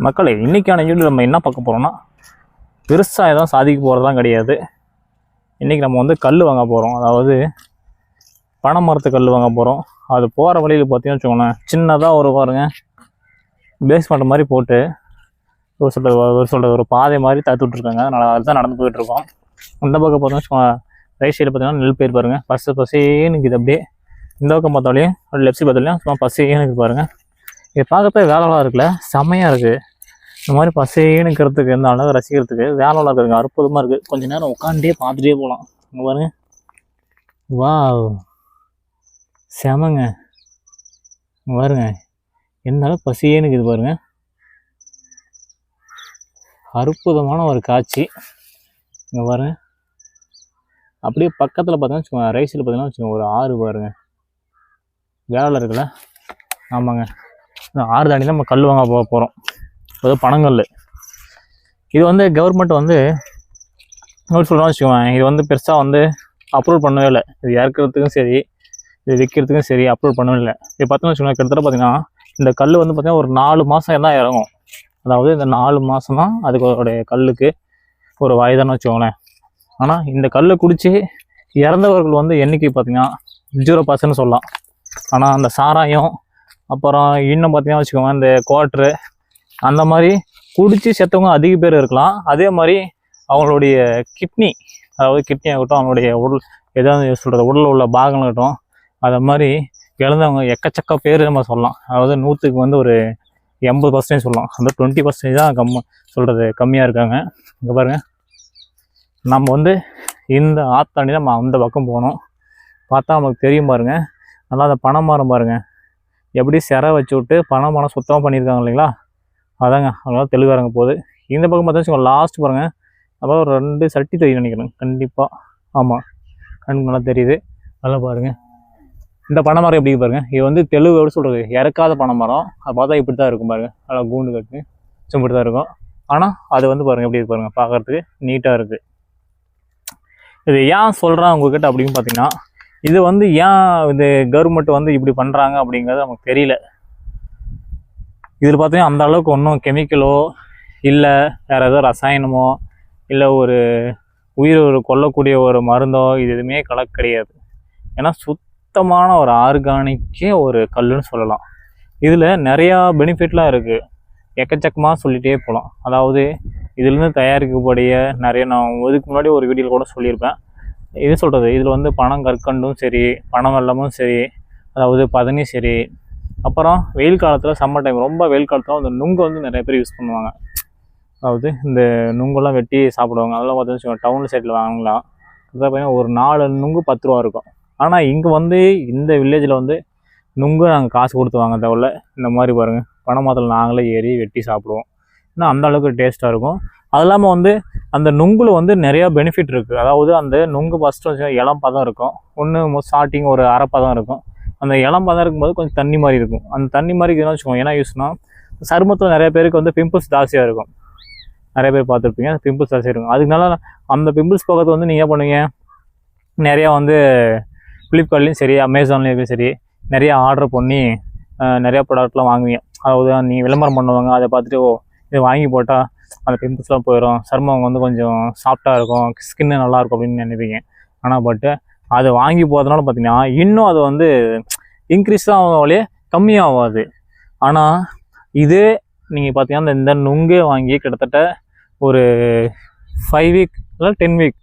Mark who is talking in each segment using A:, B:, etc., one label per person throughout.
A: மக்களே இன்றைக்கான வீடியோ நம்ம என்ன பார்க்க போகிறோம்னா பெருசாக எதுவும் சாதிக்க போகிறதுலாம் கிடையாது. இன்றைக்கி நம்ம வந்து கல் வாங்க போகிறோம் அதாவது பனை மரத்து கல் வாங்க போகிறோம் அது போகிற வழியில் பார்த்தீங்கன்னு வச்சுக்கோங்களேன் சின்னதாக ஒரு பாருங்க பேஸ்மெண்ட் மாதிரி போட்டு ஒரு சொல்கிறது ஒரு சொல்கிறது ஒரு பாதை மாதிரி தடுத்து விட்ருக்காங்க அதனால் அதுதான் நடந்து போயிட்டுருக்கோம் இந்த பக்கம் பார்த்தோம்னு வச்சுக்கோங்க ரைட் சைடு பார்த்தீங்கன்னா நெல் பயிர் பாருங்கள் பஸ்ஸு பசேன்னு இருக்குது அப்படியே. இந்த பக்கம் பார்த்தாலையும் லெஃப்ட் சைடு பார்த்தாலையும் சும்மா பசேன்னு இருக்குது பாருங்கள் இது பார்க்கறதுக்கு வேலைலாம் இருக்குல்ல? செம்மையாக இருக்குது இந்த மாதிரி பசேன்னு இருக்கிறதுக்கு இந்த அழகை ரசிக்கிறதுக்கு வேலைலாம் இருக்குதுங்க அற்புதமாக இருக்குது கொஞ்ச நேரம் உட்காண்டே பார்த்துட்டே போகலாம் இங்கே பாருங்க. வா செமங்க. பாருங்க. எந்த அளவுக்கு பசியேன்னு இருக்குது பாருங்க. அற்புதமான ஒரு காட்சி. இங்கே பாருங்க. அப்படியே பக்கத்தில் பார்த்தீங்கன்னா வச்சுக்கோங்க. ரைஸில் பார்த்தீங்கன்னா வச்சுக்கோங்க. ஒரு ஆறு பாருங்க. வேலை இருக்குல்ல? ஆமாங்க. இந்த ஆறு தாண்டி தான் நம்ம கல் வாங்க போக போகிறோம் அதாவது பனங்கல் இது வந்து கவர்மெண்ட் வந்து நோட் சொல்கிறோம் வச்சுக்கோங்க இது வந்து பெருசாக வந்து அப்ரூவ் பண்ணவே இல்லை. இது இறக்குறதுக்கும் சரி இது விற்கிறதுக்கும் சரி அப்ரூவ் பண்ணவே இல்லை. இது பார்த்தோம்னு வச்சுக்கோங்க கிட்டத்தட்ட பார்த்தீங்கன்னா இந்த கல் வந்து பார்த்திங்கன்னா ஒரு நாலு மாதம் தான் இறங்கும். அதாவது இந்த நாலு மாதம் தான் அதுக்கு கல்லுக்கு ஒரு வயதானு வச்சுக்கோங்களேன். ஆனால் இந்த கல்லை குடித்து இறந்தவர்கள் வந்து என்றைக்கு பார்த்திங்கன்னா ஜீரோ பர்சன்ட் சொல்லலாம். ஆனால் அந்த சாராயம் அப்புறம் இன்னும் பார்த்தீங்கன்னா வச்சுக்கோங்க இந்த குவாட்ரு அந்த மாதிரி குடித்து செத்தவங்க அதிக பேர் இருக்கலாம். அதே மாதிரி அவங்களுடைய கிட்னி அதாவது கிட்னி ஆகட்டும் அவங்களுடைய உடல் எதாவது சொல்கிறது உடலில் உள்ள பாகங்களாகட்டும் அதை மாதிரி இழந்தவங்க எக்கச்சக்க பேர் நம்ம சொல்லலாம். அதாவது நூற்றுக்கு வந்து ஒரு எண்பது பர்சன்டேஜ் சொல்லலாம். அந்த டுவெண்ட்டி பர்சன்டேஜ் தான் கம்ம சொல்கிறது கம்மியாக இருக்காங்க. இங்கே பாருங்கள் நம்ம வந்து இந்த ஆத்தாண்டி நம்ம அந்த பக்கம் போனோம் பார்த்தா நமக்கு தெரியும் பாருங்கள் நல்லா அந்த பனை மரம் பாருங்கள் எப்படி சிற வச்சு விட்டு பனை பணம் சுத்தமாக பண்ணியிருக்காங்க இல்லைங்களா? அதாங்க அதனால தெளிவாரங்க போகுது. இந்த பக்கம் பார்த்தா லாஸ்ட் பாருங்க. அப்புறம் ஒரு ரெண்டு சட்டி தெரியும் நினைக்கிறேன். கண்டிப்பாக ஆமாம் கண்ணுக்கு நல்லா தெரியுது. நல்லா பாருங்க. இந்த பனை மரம் எப்படி இருக்கு பாருங்க. இது வந்து தெளிவு எப்படி சொல்கிறது இறக்காத பனை மரம். அதை பார்த்தா இப்படி தான் இருக்கும் பாருங்க. நல்லா கூண்டு கட்டு சும்மா இப்படி தான் இருக்கும். ஆனால் அது வந்து பாருங்க எப்படி இருக்கு பாருங்க பார்க்கறதுக்கு நீட்டாக இருக்குது இது ஏன் சொல்கிறேன் உங்ககிட்ட அப்படின்னு பார்த்தீங்கன்னா இது வந்து ஏன் இது கவர்மெண்ட் வந்து இப்படி பண்ணுறாங்க அப்படிங்கிறது நமக்கு தெரியல. இதில் பார்த்தீங்கன்னா அந்த அளவுக்கு ஒன்றும் கெமிக்கலோ இல்லை வேறு ஏதோ ரசாயனமோ இல்லை ஒரு உயிர் ஒரு கொல்லக்கூடிய ஒரு மருந்தோ இது எதுவுமே கலக்க கிடையாது. ஏன்னா சுத்தமான ஒரு ஆர்கானிக்கே ஒரு கல்லுன்னு சொல்லலாம். இதில் நிறையா பெனிஃபிட்லாம் இருக்குது எக்கச்சக்கமாக சொல்லிகிட்டே போகலாம் அதாவது இதுலேருந்து தயாரிக்கக்கூடிய நிறைய நான் இதுக்கு முன்னாடி ஒரு வீடியோவில் கூட சொல்லியிருப்பேன். இது சொல்கிறது இதில் வந்து பனம் கற்கண்டும் சரி பனம் வெள்ளமும் சரி அதாவது பதனி சரி. அப்புறம் வெயில் காலத்தில் சம்மர் டைம் ரொம்ப வெயில் காலத்தில் அந்த நுங்கு வந்து நிறைய பேர் யூஸ் பண்ணுவாங்க. அதாவது இந்த நுங்கெல்லாம் வெட்டி சாப்பிடுவாங்க. அதெல்லாம் பார்த்தீங்கன்னா டவுன் சைடில் வாங்கலாம் அதான் பார்த்தீங்கன்னா ஒரு நாலு நுங்கு பத்து ரூபா இருக்கும். ஆனால் இங்கே வந்து இந்த வில்லேஜில் வந்து நுங்கு நாங்கள் காசு கொடுத்து வாங்க தேவையில்ல. இந்த மாதிரி பாருங்கள் பனை மரத்தில் நாங்களே ஏறி வெட்டி சாப்பிடுவோம். இன்னும் அந்த அளவுக்கு டேஸ்ட்டாக இருக்கும். அது இல்லாமல் வந்து அந்த நுங்குல வந்து நிறையா பெனிஃபிட் இருக்குது அதாவது அந்த நுங்கு ஃபஸ்ட்டு வச்சு இளம் பதம் இருக்கும். ஒன்று ஸ்டார்டிங் ஒரு அரை பதம் இருக்கும். அந்த இளம் பதம் இருக்கும்போது கொஞ்சம் தண்ணி மாதிரி இருக்கும். அந்த தண்ணி மாதிரி இருக்குன்னு வச்சுக்கோங்க ஏன்னா யூஸ்னா சருமத்தில் நிறைய பேருக்கு வந்து பிம்பிள்ஸ் ஜாஸ்தியாக இருக்கும். நிறைய பேர் பார்த்துருப்பீங்க பிம்பிள்ஸ் ஜாஸ்தியாக இருக்கும். அதுக்குனால அந்த பிம்பிள்ஸ் போகிறது வந்து நீங்கள் பண்ணுவீங்க? நிறையா வந்து ஃப்ளிப்கார்ட்லேயும் சரி அமேசான்லேயும் சரி நிறையா ஆர்டர் பண்ணி நிறையா ப்ராடக்ட்லாம் வாங்குவீங்க. அதாவது நீங்கள் விளம்பரம் பண்ணுவாங்க அதை பார்த்துட்டு ஓ இது வாங்கி போட்டால் அந்த பிம்பிள்ஸ்லாம் போயிடும் சர்மம் வந்து கொஞ்சம் சாஃப்டாக இருக்கும். ஸ்கின்னு நல்லா இருக்கும் அப்படின்னு நினைப்பீங்க. ஆனால் பட்டு அதை வாங்கி போகிறதுனால பார்த்தீங்கன்னா இன்னும் அது வந்து இன்க்ரீஸ் தான் ஆகும் கம்மியாகாது ஆனால் இதே நீங்கள் பார்த்தீங்கன்னா இந்த- இந்த நுங்கே வாங்கி கிட்டத்தட்ட ஒரு ஃபைவ் வீக் இல்லை ten week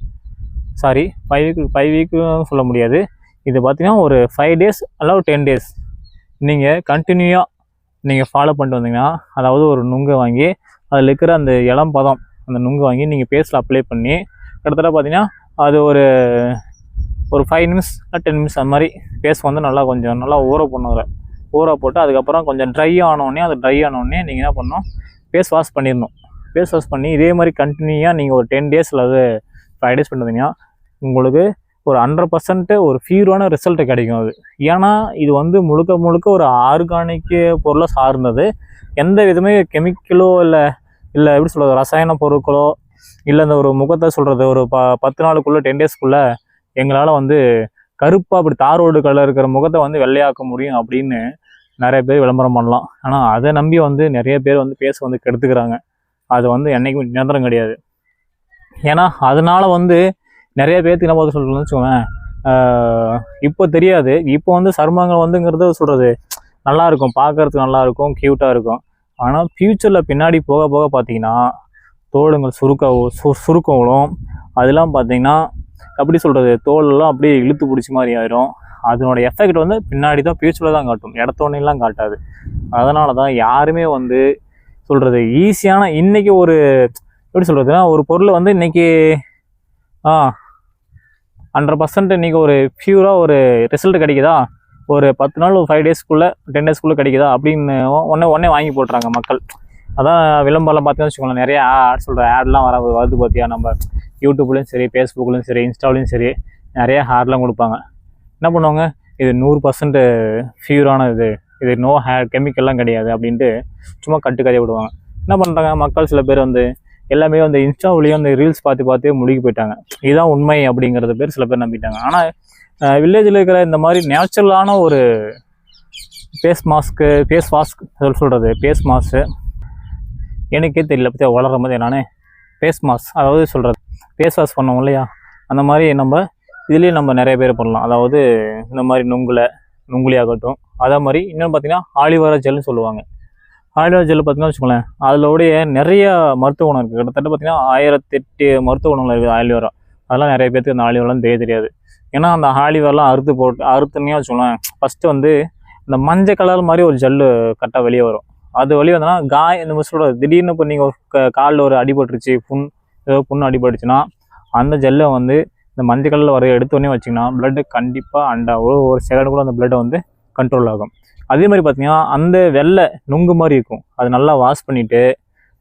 A: sorry five week five வீக்குன்னு சொல்ல முடியாது. இது பார்த்தீங்கன்னா ஒரு ஃபைவ் டேஸ் அல்ல டென் டேஸ் நீங்கள் கண்டினியூவாக நீங்கள் ஃபாலோ பண்ணிட்டு வந்தீங்கன்னா அதாவது ஒரு நுங்கை வாங்கி அதில் இருக்கிற அந்த இளம் பதம் அந்த நுங்கு வாங்கி நீங்கள் பேஸில் அப்ளை பண்ணி கிட்டத்தட்ட பார்த்தீங்கன்னா அது ஒரு ஒரு ஃபைவ் நிமிஷம் டென் நிமிஷம் அந்த மாதிரி பேஸ் வந்து நல்லா கொஞ்சம் நல்லா ஊற பண்ணுங்கிற ஊற போட்டு அதுக்கப்புறம் கொஞ்சம் ட்ரை ஆனோடனே அது ட்ரை ஆனோடனே நீங்கள் என்ன பண்ணணும்? ஃபேஸ் வாஷ் பண்ணிடணும். ஃபேஸ் வாஷ் பண்ணி இதே மாதிரி கண்டினியூவாக நீங்கள் ஒரு டென் டேஸ் அல்லது ஃபைவ் டேஸ் பண்ணுறீங்கன்னா உங்களுக்கு ஒரு ஹண்ட்ரட் பர்சன்ட்டு ஒரு ஃபியூரான ரிசல்ட்டு கிடைக்கும் அது. ஏன்னா இது வந்து முழுக்க முழுக்க ஒரு ஆர்கானிக் பொருளை சார்ந்தது. எந்த விதமே கெமிக்கலோ இல்லை இல்லை எப்படி சொல்கிறது ரசாயன பொருட்களோ இல்லை இந்த ஒரு முகத்தை சொல்கிறது ஒரு ப பத்து நாளுக்குள்ளே டென் டேஸ்க்குள்ளே எங்களால் வந்து கருப்பாக அப்படி தாரோடு கலர் இருக்கிற முகத்தை வந்து வெள்ளையாக்க முடியும் அப்படின்னு நிறைய பேர் விளம்பரம் பண்ணலாம். ஆனால் அதை நம்பி வந்து நிறைய பேர் வந்து பேச வந்து கெடுத்துக்கிறாங்க. அது வந்து என்றைக்கும் நிரந்தரம் கிடையாது. ஏன்னா அதனால் வந்து நிறைய பேர்த்துக்கு என்ன பார்த்து சொல்கிறேன்னு வச்சுக்கோங்களேன் இப்போ தெரியாது. இப்போ வந்து சருமங்கள் வந்துங்கிறது சொல்கிறது நல்லா இருக்கும் பார்க்கறதுக்கு நல்லா இருக்கும் க்யூட்டாக இருக்கும். ஆனால் ஃப்யூச்சரில் பின்னாடி போக போக பார்த்தீங்கன்னா தோலுங்கள் சுருக்க சு சுருக்கங்களும் அதெல்லாம் பார்த்தீங்கன்னா எப்படி சொல்கிறது தோலெல்லாம் அப்படியே இழுத்து பிடிச்ச மாதிரி ஆயிரும். அதனோட எஃபெக்ட் வந்து பின்னாடி தான் ஃப்யூச்சரில் தான் காட்டும். இடத்தோடனெல்லாம் காட்டாது. அதனால தான் யாருமே வந்து சொல்கிறது ஈஸியான இன்னைக்கு ஒரு எப்படி சொல்கிறதுனா ஒரு பொருள் வந்து இன்னைக்கு ஆ ஹண்ட்ரட் பர்சன்ட் இன்றைக்கி ஒரு ப்யூராக ஒரு ரிசல்ட் கிடைக்குதா? ஒரு பத்து நாள் ஒரு ஃபைவ் டேஸ்க்குள்ளே டென் டேஸ்க்குள்ளே கிடைக்குதா அப்படின்னு உடனே உடனே வாங்கி போட்டுறாங்க மக்கள். அதான் விளம்பரம் பார்த்தீங்கன்னு வச்சுக்கோங்களேன் நிறைய ஆட் சொல்கிற ஆட்லாம் வர வருது பார்த்தியா நம்ம யூடியூப்லேயும் சரி ஃபேஸ்புக்லேயும் சரி இன்ஸ்டாலையும் சரி நிறைய ஹேர்லாம் கொடுப்பாங்க. என்ன பண்ணுவாங்க? இது நூறு பர்சன்ட் ஃபியூரான இது. இது நோ ஹேர் கெமிக்கல்லாம் கிடையாது அப்படின்ட்டு சும்மா கட்டு கதையை விடுவாங்க. என்ன பண்ணுறாங்க மக்கள் சில பேர் வந்து எல்லாமே வந்து இன்ஸ்டாவிலேயும் அந்த ரீல்ஸ் பார்த்து பார்த்து முழுகி போயிட்டாங்க. இதுதான் உண்மை அப்படிங்கிறத பேர் சில பேர் நம்பிட்டாங்க. ஆனால் வில்லேஜில் இருக்கிற இந்த மாதிரி நேச்சுரலான ஒரு ஃபேஸ் மாஸ்க்கு ஃபேஸ் வாஸ்க் சொல்கிறது ஃபேஸ் மாஸ்க்கு எனக்கே தெரியல பற்றி வளரும் போது நானே ஃபேஸ் மாஸ்க் அதாவது சொல்கிறது ஃபேஸ் வாஷ் பண்ணோம் இல்லையா? அந்த மாதிரி நம்ம இதுலேயே நம்ம நிறைய பேர் பண்ணலாம். அதாவது இந்த மாதிரி நுங்குலை நுங்குலி ஆகட்டும். அதே மாதிரி இன்னொன்று பார்த்தீங்கன்னா ஆலிவரா ஜெல்னு சொல்லுவாங்க. ஆலிவரா ஜெல் பார்த்திங்கன்னா வச்சுக்கோங்களேன் அதோடைய நிறைய மருத்துவ குணம் இருக்குது கிட்டத்தட்ட பார்த்தீங்கன்னா ஆயிரத்தெட்டு மருத்துவ குணங்கள் இருக்குது ஆலிவரா அதெல்லாம் நிறைய பேருக்கு அந்த ஆலிவரெலாம் தெரிய தெரியாது. ஏன்னா அந்த ஆலிவேர்லாம் அறுத்து போட்டு அறுத்துனே வச்சுக்கலாம் ஃபஸ்ட்டு வந்து இந்த மஞ்சள் கலர் மாதிரி ஒரு ஜல்லு கரெக்டாக வெளியே வரும். அது வெளியே வந்தோன்னா காய் இந்த மாதிரி சொல்கிறது திடீர்னு இப்போ நீங்கள் ஒரு காலில் ஒரு அடிபட்டுருச்சு புண் ஏதோ புண்ணு அடிபட்டுச்சுன்னா அந்த ஜெல்லை வந்து இந்த மஞ்சள் கலரில் வர எடுத்தோடனே வச்சிங்கன்னா பிளட்டு கண்டிப்பாக அண்ட ஒரு ஒரு கூட அந்த பிளட்டை வந்து கண்ட்ரோல் ஆகும். அதே மாதிரி பார்த்தீங்கன்னா அந்த வெள்ளை நுங்கு மாதிரி இருக்கும். அது நல்லா வாஷ் பண்ணிவிட்டு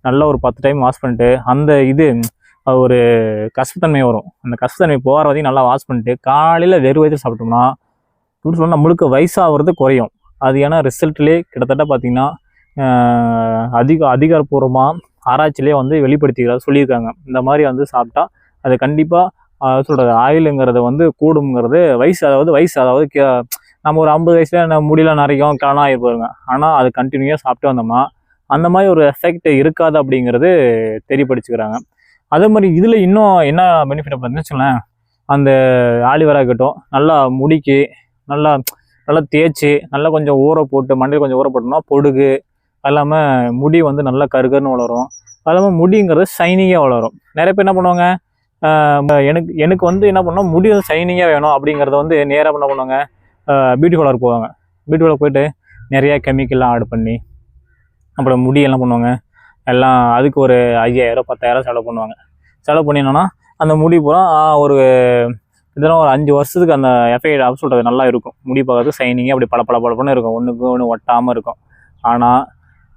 A: நல்லா ஒரு பத்து டைம் வாஷ் பண்ணிட்டு அந்த இது ஒரு கசப்புத்தன்மை வரும். அந்த கசப்புத்தன்மை போகிற வரையும் நல்லா வாஷ் பண்ணிட்டு காலையில் வெறும் வயிற்று சாப்பிட்டோம்னா இப்படி சொன்னால் நம்மளுக்கு வயசாகிறது குறையும். அது ஏன்னா ரிசல்ட்லேயே கிட்டத்தட்ட பார்த்திங்கன்னா அதிக அதிகாரப்பூர்வமாக ஆராய்ச்சியிலே வந்து வெளிப்படுத்திக்கிறதா சொல்லியிருக்காங்க. இந்த மாதிரி வந்து சாப்பிட்டா அது கண்டிப்பாக சொல்கிறது ஆயிலுங்கிறது வந்து கூடுங்கிறது வயசு அதாவது வயசு அதாவது கே- நம்ம ஒரு ஐம்பது வயசில் என்ன முடியல நிறையும் காணா ஆகி போயிருங்க. ஆனால் அது கண்டினியூவாக சாப்பிட்டு வந்தோம்னா அந்த மாதிரி ஒரு எஃபெக்ட் இருக்காது அப்படிங்கிறது தெரியப்படுத்திக்கிறாங்க. அதே மாதிரி இதில் இன்னும் என்ன பெனிஃபிட் பார்த்தீங்கன்னு வச்சுக்கோங்களேன். அந்த ஆலிவரா இருக்கட்டும் நல்லா முடிக்கு நல்லா நல்லா தேய்ச்சி நல்லா கொஞ்சம் ஊற போட்டு மண்டையில் கொஞ்சம் ஊற போட்டோம்னா பொடுகு அது இல்லாமல் முடி வந்து நல்லா கருகருன்னு வளரும். அது இல்லாமல் முடிங்கிறது ஷைனிங்காக வளரும். நிறைய பேர் என்ன பண்ணுவாங்க எனக்கு எனக்கு வந்து என்ன பண்ணோம் முடி வந்து ஷைனிங்காக வேணும் அப்படிங்கிறத வந்து நேராக என்ன பண்ணுவாங்க பியூட்டி பார்லர் போவாங்க. பியூட்டி பார்லர் போயிட்டு நிறையா கெமிக்கல்லாம் ஆட் பண்ணி அப்புறம் முடி என்ன பண்ணுவாங்க. எல்லாம் அதுக்கு ஒரு ஐயாயிரம் பத்தாயிரம் செலவு பண்ணுவாங்க. செலவு பண்ணினோன்னா அந்த முடி பூரா ஒரு இதெல்லாம் ஒரு அஞ்சு வருஷத்துக்கு அந்த எஃபெக்ட் அப்படி சொல்கிறது நல்லா இருக்கும். முடி பார்க்கறதுக்கு சைனிங்கே அப்படி பல பல பளபளன்னு இருக்கும். ஒன்றுக்கு ஒன்று ஒட்டாமல் இருக்கும். ஆனால்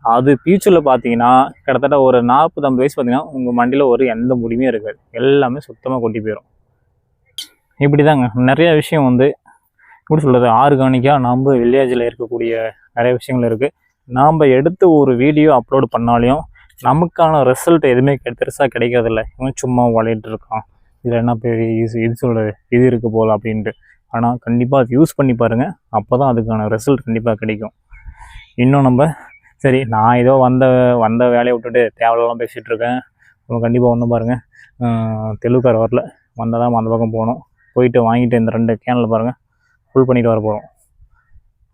A: அது ஃபியூச்சரில் பார்த்தீங்கன்னா கிட்டத்தட்ட ஒரு நாற்பது ஐம்பது வயசு பார்த்தீங்கன்னா உங்கள் மண்டியில் ஒரு எந்த முடியுமே இருக்காது. எல்லாமே சுத்தமாக கொட்டி போயிடும் இப்படி தாங்க நிறைய விஷயம் வந்து எப்படி சொல்கிறது ஆர்கானிக்காக நம்ம வில்லேஜில் இருக்கக்கூடிய நிறைய விஷயங்கள் இருக்குது நாம் எடுத்து ஒரு வீடியோ அப்லோடு பண்ணாலையும் நமக்கான ரிசல்ட் எதுவுமே கெ- பெருசா கிடைக்கிறதில்ல. இவன் சும்மா விளையாட்டு இருக்கான். இதில் என்ன பெரிய இது இது சொல்கிறது இது இருக்குது போல் அப்படின்ட்டு. ஆனால் கண்டிப்பாக அது யூஸ் பண்ணி பாருங்கள் அப்போ தான் அதுக்கான ரிசல்ட் கண்டிப்பாக கிடைக்கும். இன்னும் நம்ம சரி நான் ஏதோ வந்த வந்த வேலையை விட்டுட்டு தேவையில்லாம் பேசிகிட்டு இருக்கேன். நம்ம கண்டிப்பாக ஒன்றும் பாருங்கள் தெலுக்கார் வரல. வந்தால் தான் அந்த பக்கம் போகணும். போயிட்டு வாங்கிட்டு இந்த ரெண்டு கேனில் பாருங்கள் ஃபுல் பண்ணிட்டு வர போகிறோம்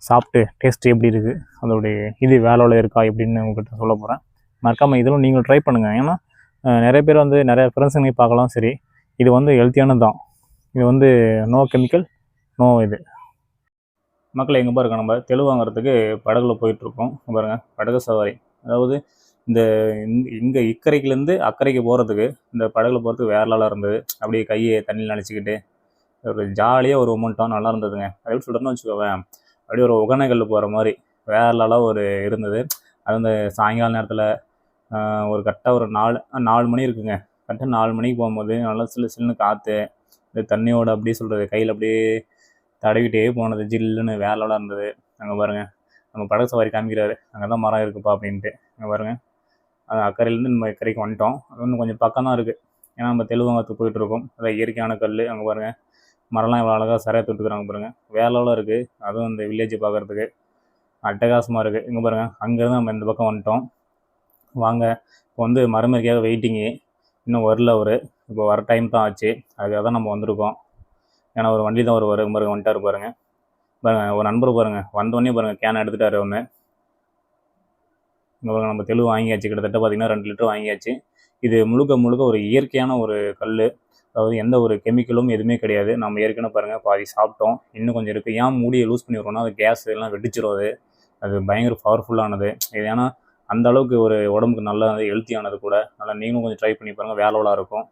A: சாப்பிட்டு டேஸ்ட் எப்படி இருக்குது அதோடைய இது வேலையில் இருக்கா எப்படின்னு உங்ககிட்ட சொல்ல போகிறேன் மறக்காமல் இதிலும் நீங்கள் ட்ரை பண்ணுங்கள் ஏன்னா நிறைய பேர் வந்து நிறைய ஃப்ரெண்ட்ஸுங்க பார்க்கலாம். சரி இது வந்து ஹெல்த்தியானது தான். இது வந்து நோ கெமிக்கல் நோ இது. மக்கள் எங்கே பாருங்க நம்ம தெளு வாங்குறதுக்கு படகுல போயிட்டுருக்கோம். பாருங்க படகு சவாரி. அதாவது இந்த இங்கே இக்கரைக்குலேருந்து அக்கறைக்கு போகிறதுக்கு இந்த படகுல போகிறதுக்கு வேற லெவலாக இருந்தது. அப்படியே கையை தண்ணியில் நினச்சிக்கிட்டு ஒரு ஜாலியாக ஒரு மொமெண்ட்டாக நல்லா இருந்ததுங்க. எப்படி சொல்கிறேன்னு வச்சுக்கோவேன். அப்படியே ஒரு உகனைகள் போகிற மாதிரி வேற லெவலாக ஒரு இருந்தது. அது வந்து சாயங்கால நேரத்தில் ஒரு கரெக்டாக ஒரு நாலு நாலு மணி இருக்குங்க. கரெக்டாக நாலு மணிக்கு போகும்போது நல்லா சில்லு சில்லுன்னு காற்று இந்த தண்ணியோட அப்படியே சொல்கிறது கையில் அப்படியே தடவிட்டே போனது ஜில்லுன்னு வேலையோட இருந்தது. அங்கே பாருங்கள் நம்ம படகு சவாரி காமிக்கிறாரு. அங்கே தான் மரம் இருக்குப்பா அப்படின்ட்டு. அங்கே பாருங்கள் அது அக்கறையிலேருந்து நம்ம இக்கரைக்கு வந்துட்டோம். அது இன்னும் கொஞ்சம் பக்கம் தான் இருக்குது ஏன்னா நம்ம தெலுவங்கத்துக்கு போயிட்டு இருக்கோம் அதான் இயற்கையான கல் அங்கே பாருங்கள் மரம்லாம் இவ்வளோ அழகாக சரியாக தொட்டுக்கிறாங்க பாருங்கள் வேலையோட இருக்குது அதுவும் இந்த வில்லேஜை பார்க்குறதுக்கு அட்டகாசமாக இருக்குது இங்கே பாருங்கள் அங்கேருந்து நம்ம இந்த பக்கம் வந்துட்டோம். வாங்க. இப்போ வந்து மறுமறிக்காக வெயிட்டிங்கு இன்னும் வரல அவர். இப்போ வர டைம் தான் ஆச்சு. அதுக்காக தான் நம்ம வந்திருக்கோம். ஏன்னா ஒரு வண்டி தான் ஒரு வரும் பாருங்க பாருங்கள் பாருங்க. ஒரு நண்பர் பாருங்கள் வந்தோடனே பாருங்கள் கேன் எடுத்துட்டாரு ஒன்று இங்கே பாருங்கள் நம்ம தெளிவு வாங்கியாச்சு. கிட்டத்தட்ட பார்த்திங்கன்னா ரெண்டு லிட்டர் வாங்கியாச்சு. இது முழுக்க முழுக்க ஒரு இயற்கையான ஒரு கல் அதாவது எந்த ஒரு கெமிக்கலும் எதுவுமே கிடையாது. நம்ம ஏற்கனவே பாருங்கள் பாதி சாப்பிட்டோம். இன்னும் கொஞ்சம் இருக்குது ஏன் மூடியை லூஸ் பண்ணிவிடுறோன்னா அது கேஸ் எல்லாம் வெடிச்சிடும் அது. அது பயங்கர பவர்ஃபுல்லானது இது ஏன்னா அந்த அளவுக்கு ஒரு உடம்புக்கு நல்ல ஹெல்த்தியானது கூட. நல்லா நீங்களும் கொஞ்சம் ட்ரை பண்ணி பாருங்கள் வேலோலாக இருக்கும்.